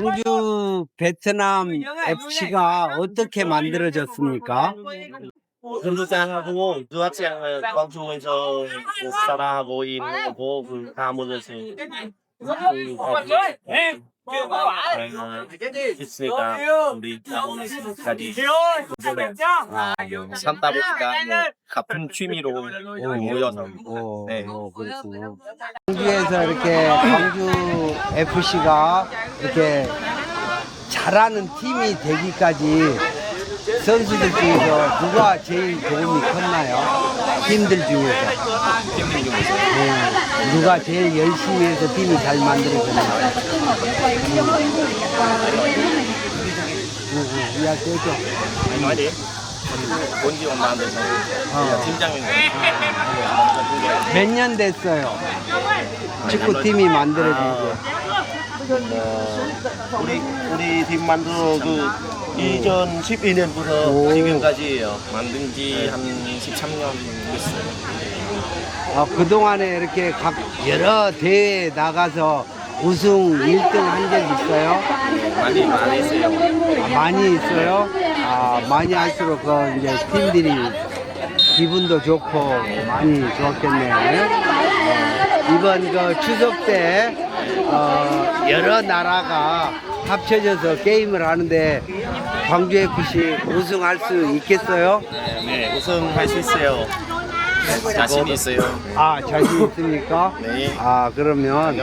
광주 베트남 FC가 어떻게 만들어졌습니까? 선수장하고 유학생을 광주에서 그 살아하고 있는 거 보고 그 가문에서 있으니까 우리 가문까지 삼다 보니까 뭐 같은 취미로 모여서 오, 네. 광주에서 이렇게 광주 FC가 이렇게 잘하는 팀이 되기까지 선수들 중에서 누가 제일 도움이 컸나요? 팀들 중에서. 네. 누가 제일 열심히 해서 팀이 잘 만들어졌나요? 응, 응, 이야기해줘. nói đi 뭔지 엄마한테 서 어. 팀장님 몇년 됐어요? 축구팀이 만들어진 게. 우리 우리 팀 만들어 그 2012년부터 오. 지금까지예요. 만든 지 한 13년 됐어요. 아, 그동안에 이렇게 각 여러 대회에 나가서 우승 1등 한 적 있어요? 많이 많이 했어요. 아, 많이 있어요? 아, 많이 할수록 그 이제 팀들이 기분도 좋고 많이 좋았겠네요. 어, 이번 그 추석 때 어, 여러 나라가 합쳐져서 게임을 하는데 광주 FC 우승할 수 있겠어요? 네, 우승할 수 있어요. 자신 있어요. 아, 자신 있습니까? 네. 아, 그러면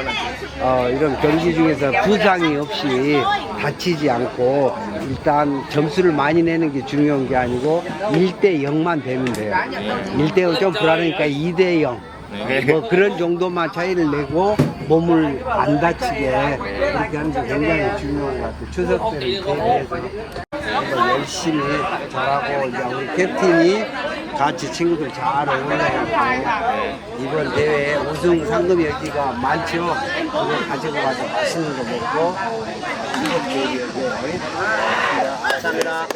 어, 이런 경기 중에서 부상이 없이 다치지 않고 일단 점수를 많이 내는 게 중요한 게 아니고 1대 0만 되면 돼요. 1대 0좀 불안하니까 2대 0. 네. 뭐 그런 정도만 차이를 내고 몸을 안 다치게 그렇게 하는 게 굉장히 중요한 것 같아요. 추석 대비해서 그래서 열심히 잘하고 이제 우리 캡틴이 같이 친구들 잘 응원해갖고 이번 대회 우승 상금 여기가 많죠. 그거 가지고 가서 맛있는 거 먹고 추석 대비 여기 감사합니다.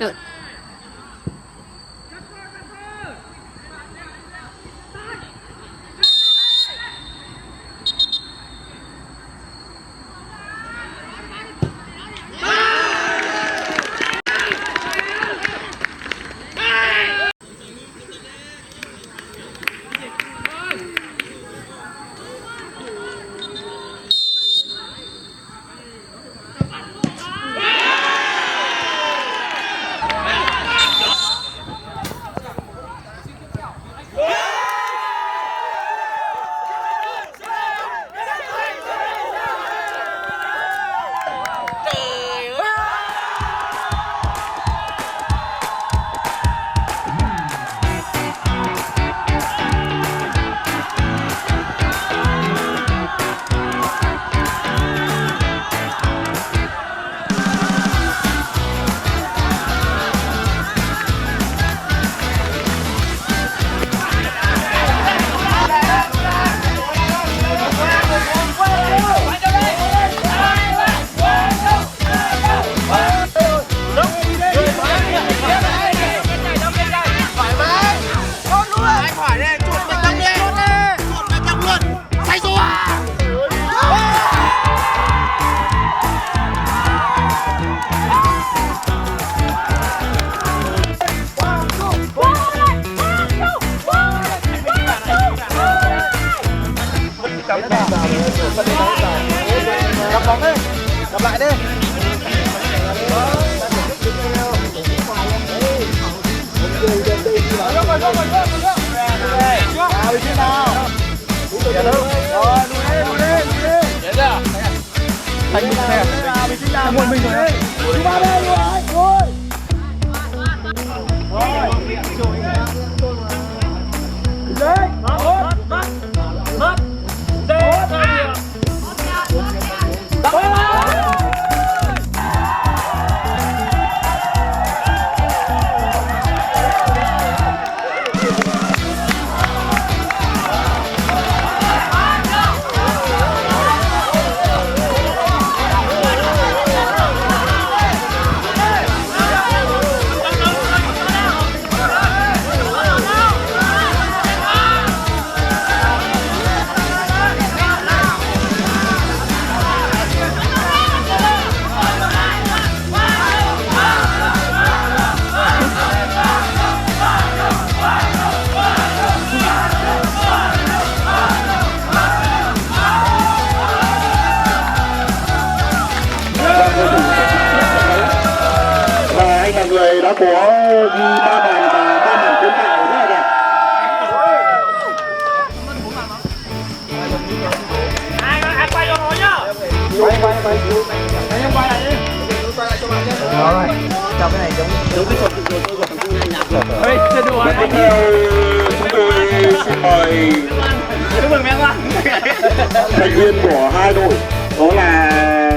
No, đi đúng. đi đuổi đi, đuổi đi. Dạ đó. đi mình thành. Thành mình rồi. đi ba đây luôn. ผัวมีบ้าบานมาบ้าบานคุณเต่าด้วยเนี่ยไปไปไปดูไปยังไปไหนเอาเลยจับไปไหนจับดูไปสดดูไปสดดูไปหนักเลยเฮ้ยจะดูอะไรเดี๋ยวสิไปรู้มึงแม่งวะไปเรียนหัวให้ดูโอ้ลา